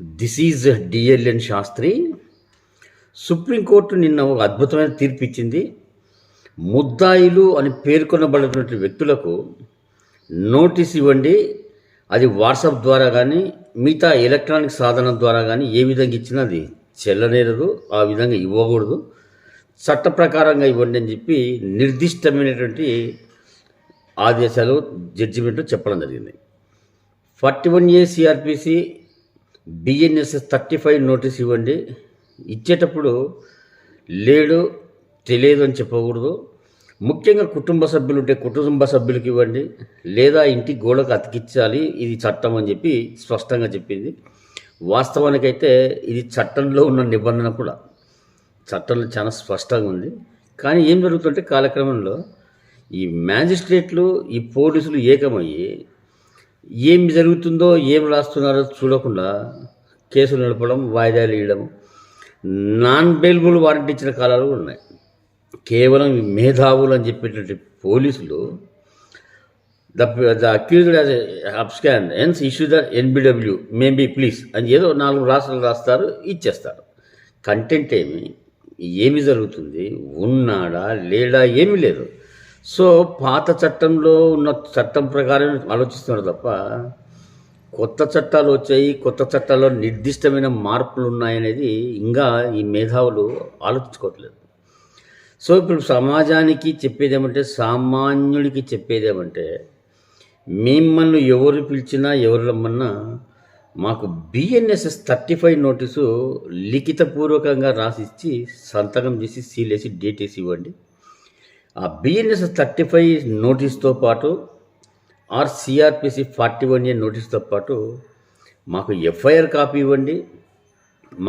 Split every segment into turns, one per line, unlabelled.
This is DLN Shastri. Supreme court నిన్న ఒక అద్భుతమైన తీర్పు ఇచ్చింది. ముద్దాయిలు అని పేర్కొనబడినటువంటి వ్యక్తులకు నోటీస్ ఇవ్వండి. అది వాట్సాప్ ద్వారా కానీ మిగతా ఎలక్ట్రానిక్ సాధనం ద్వారా కానీ ఏ విధంగా ఇచ్చినా అది చెల్లనేరదు ఆ విధంగా ఇవ్వకూడదు. చట్ట ప్రకారంగా ఇవ్వండి అని చెప్పి నిర్దిష్టమైనటువంటి ఆదేశాలు జడ్జిమెంట్లో చెప్పడం జరిగింది. Forty one A CrPC BNSS thirty five notice ఇవ్వండి. ఇచ్చేటప్పుడు లేడు తెలియదు అని చెప్పకూడదు. ముఖ్యంగా కుటుంబ సభ్యులు ఉంటే కుటుంబ సభ్యులకి ఇవ్వండి. లేదా ఇంటి గోడకు అతికించాలి. ఇది చట్టం అని చెప్పి స్పష్టంగా చెప్పింది. వాస్తవానికైతే ఇది చట్టంలో ఉన్న నిబంధన కూడా. చట్టంలో చాలా స్పష్టంగా ఉంది. కానీ ఏం జరుగుతుంటే కాలక్రమంలో ఈ మ్యాజిస్ట్రేట్లు ఈ పోలీసులు ఏకమయ్యి ఏం జరుగుతుందో ఏం రాస్తున్నారో చూడకుండా కేసులు నడపడం వాయిదాలు ఇవ్వడం నాన్ బెయిల్బుల్ వారెంట్ ఇచ్చిన కాలాలు ఉన్నాయి. కేవలం మేధావులు అని చెప్పేటువంటి పోలీసులు the the accused as absconds issue the NBW maybe please అని ఏదో నాలుగు రాష్ట్రాలు రాస్తారు ఇచ్చేస్తారు. కంటెంట్ ఏమి? ఏమి జరుగుతుంది? ఉన్నాడా? లేడా? ఏమీ లేదు. సో పాత చట్టంలో ఉన్న చట్టం ప్రకారం ఆలోచిస్తున్నారు తప్ప కొత్త చట్టాలు వచ్చాయి కొత్త చట్టాల్లో నిర్దిష్టమైన మార్పులు ఉన్నాయనేది ఇంకా ఈ మేధావులు ఆలోచించుకోవట్లేదు. సో ఇప్పుడు సమాజానికి చెప్పేదేమంటే సామాన్యుడికి చెప్పేదేమంటే మిమ్మల్ని ఎవరు పిలిచినా ఎవరు రమ్మన్నా మాకు బిఎన్ఎస్ఎస్ థర్టీ ఫైవ్ నోటీసు లిఖితపూర్వకంగా రాసిచ్చి సంతకం చేసి సీలేసి డేట్ వేసి ఇవ్వండి. ఆ బిఎన్ఎస్ థర్టీ ఫైవ్ నోటీస్తో పాటు or CrPC forty one A నోటీస్తో పాటు మాకు ఎఫ్ఐఆర్ కాపీ ఇవ్వండి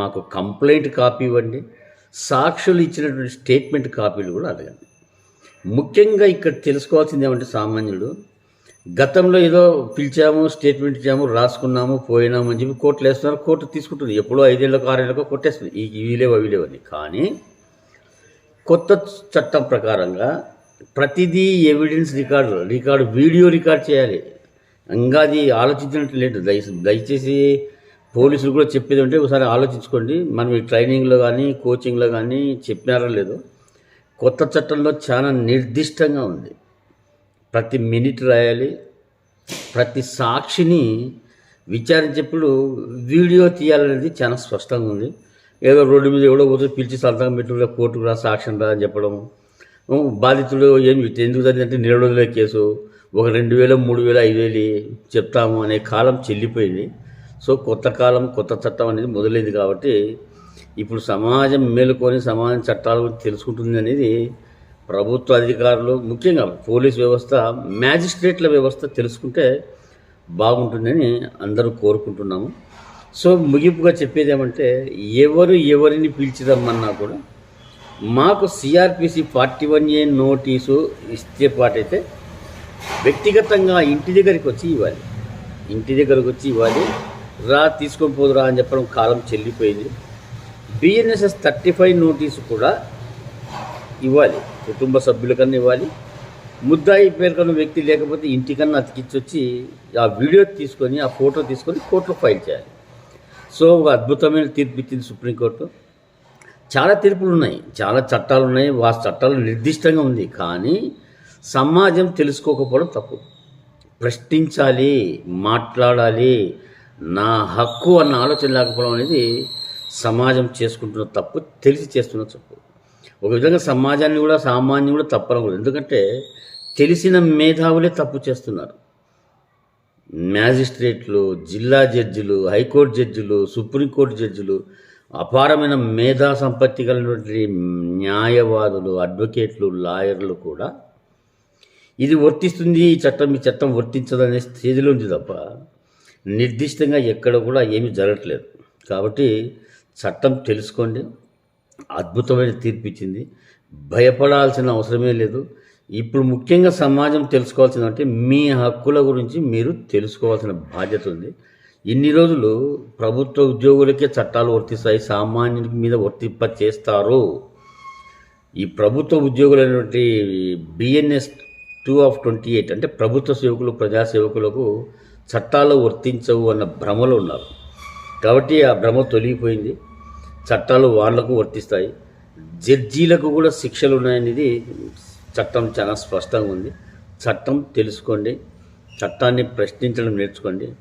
మాకు కంప్లైంట్ కాపీ ఇవ్వండి సాక్షులు ఇచ్చినటువంటి స్టేట్మెంట్ కాపీలు కూడా అడగండి. ముఖ్యంగా ఇక్కడ తెలుసుకోవాల్సింది ఏమంటే సామాన్యుడు గతంలో ఏదో పిలిచాము స్టేట్మెంట్ ఇచ్చాము రాసుకున్నాము పోయినాము అని చెప్పి కోర్టులు వేస్తున్నారు కోర్టు తీసుకుంటుంది. ఎప్పుడో ఐదేళ్ళకో ఆరేళ్ళకో కొట్టేస్తుంది. ఈ వీలేవో వీలేవని కానీ కొత్త చట్టం ప్రకారంగా ప్రతిదీ evidence record record video record చేయాలి. ఇంకా అది ఆలోచించినట్టు లేదు. దయ దయచేసి పోలీసులు కూడా చెప్పేది ఉంటే ఒకసారి ఆలోచించుకోండి. మనం ఈ ట్రైనింగ్లో కానీ కోచింగ్లో కానీ చెప్పినారో లేదో కొత్త చట్టంలో చాలా నిర్దిష్టంగా ఉంది. ప్రతి మినిట్ రాయాలి. ప్రతి సాక్షిని విచారించేప్పుడు వీడియో తీయాలనేది చాలా స్పష్టంగా ఉంది. ఏదో రోడ్డు మీద ఎవడో పోతే పిలిచి సంతకం పెట్టి కోర్టుకు రా సాక్ష్యం రా అని చెప్పడం. బాధితుడు ఏం ఎందుకు జరిగిందంటే రోజుల కేసు. ఒక రెండు వేలు మూడు వేలు ఐదు వేలు చెప్తాము అనే కాలం చెల్లిపోయింది. సో కొత్త కాలం కొత్త చట్టం అనేది మొదలైంది కాబట్టి ఇప్పుడు సమాజం మేలుకొని సమాజం చట్టాల గురించి తెలుసుకుంటుంది అనేది ప్రభుత్వ అధికారులు ముఖ్యంగా పోలీస్ వ్యవస్థ మ్యాజిస్ట్రేట్ల వ్యవస్థ తెలుసుకుంటే బాగుంటుందని అందరూ కోరుకుంటున్నాము. సో ముగింపుగా చెప్పేది ఏమంటే ఎవరు ఎవరిని పిలిచిరమ్మన్నా కూడా మాకు CrPC forty one A notice ఇస్తే పాటైతే వ్యక్తిగతంగా ఇంటి దగ్గరికి వచ్చి ఇవ్వాలి. ఇంటి దగ్గరకు వచ్చి ఇవ్వాలి. రా తీసుకొని పోదురా అని చెప్పడం కాలం చెల్లిపోయింది. బిఎన్ఎస్ఎస్ థర్టీ ఫైవ్ నోటీసు కూడా ఇవ్వాలి. కుటుంబ సభ్యులకన్నా ఇవ్వాలి. ముద్దాయి పేర్కొన్న వ్యక్తి లేకపోతే ఇంటికన్నా అతికిచ్చి వచ్చి ఆ వీడియో తీసుకొని ఆ ఫోటో తీసుకొని కోర్టులో ఫైల్ చేయాలి. సో ఒక అద్భుతమైన తీర్పు ఇచ్చింది సుప్రీంకోర్టు. చాలా తీర్పులు ఉన్నాయి చాలా చట్టాలు ఉన్నాయి ఆ చట్టాలు నిర్దిష్టంగా ఉంది. కానీ సమాజం తెలుసుకోకపోవడం తప్పు. ప్రశ్నించాలి మాట్లాడాలి నా హక్కు అన్న ఆలోచన లేకపోవడం అనేది సమాజం చేసుకుంటున్న తప్పు తెలిసి చేస్తున్న తప్పు. ఒక విధంగా సమాజాన్ని కూడా సామాన్యం కూడా తప్పనకూడదు. ఎందుకంటే తెలిసిన మేధావులే తప్పు చేస్తున్నారు. మ్యాజిస్ట్రేట్లు జిల్లా జడ్జిలు హైకోర్టు జడ్జిలు సుప్రీంకోర్టు జడ్జిలు అపారమైన మేధా సంపత్తి కలిగినటువంటి న్యాయవాదులు అడ్వకేట్లు లాయర్లు కూడా ఇది వర్తిస్తుంది ఈ చట్టం ఈ చట్టం వర్తించదనే స్థితిలో ఉంది తప్ప నిర్దిష్టంగా ఎక్కడ కూడా ఏమీ జరగట్లేదు. కాబట్టి చట్టం తెలుసుకోండి అద్భుతమైన తీర్పు ఇచ్చింది. భయపడాల్సిన అవసరమే లేదు. ఇప్పుడు ముఖ్యంగా సమాజం తెలుసుకోవాల్సిందంటే మీ హక్కుల గురించి మీరు తెలుసుకోవాల్సిన బాధ్యత ఉంది. ఇన్ని రోజులు ప్రభుత్వ ఉద్యోగులకే చట్టాలు వర్తిస్తాయి సామాన్యునికి మీద వర్తింప చేస్తారు. ఈ ప్రభుత్వ ఉద్యోగులైనటువంటి BNS two of twenty eight అంటే ప్రభుత్వ సేవకులు ప్రజాసేవకులకు చట్టాలు వర్తించవు అన్న భ్రమలో ఉన్నారు. కాబట్టి ఆ భ్రమ తొలగిపోయింది. చట్టాలు వాళ్ళకు వర్తిస్తాయి. జడ్జీలకు కూడా శిక్షలు ఉన్నాయనేది చట్టం చాలా స్పష్టంగా ఉంది. చట్టం తెలుసుకోండి. చట్టాన్ని ప్రశ్నించడం నేర్చుకోండి.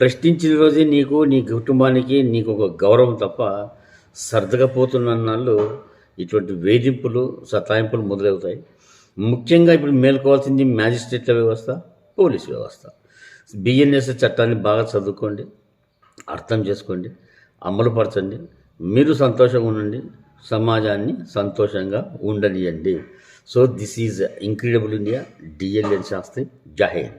ప్రశ్నించిన రోజే నీకు నీ కుటుంబానికి నీకు ఒక గౌరవం తప్ప సర్దగా పోతున్న నాళ్ళు ఇటువంటి వేధింపులు సతాయింపులు మొదలవుతాయి. ముఖ్యంగా ఇప్పుడు మేల్కోవాల్సింది మ్యాజిస్ట్రేట్ల వ్యవస్థ పోలీస్ వ్యవస్థ. బిఎన్ఎస్ చట్టాన్ని బాగా చదువుకోండి. అర్థం చేసుకోండి. అమలుపరచండి. మీరు సంతోషంగా ఉండండి. సమాజాన్ని సంతోషంగా ఉండనియండి. So this is incredible India DLN Shastri జై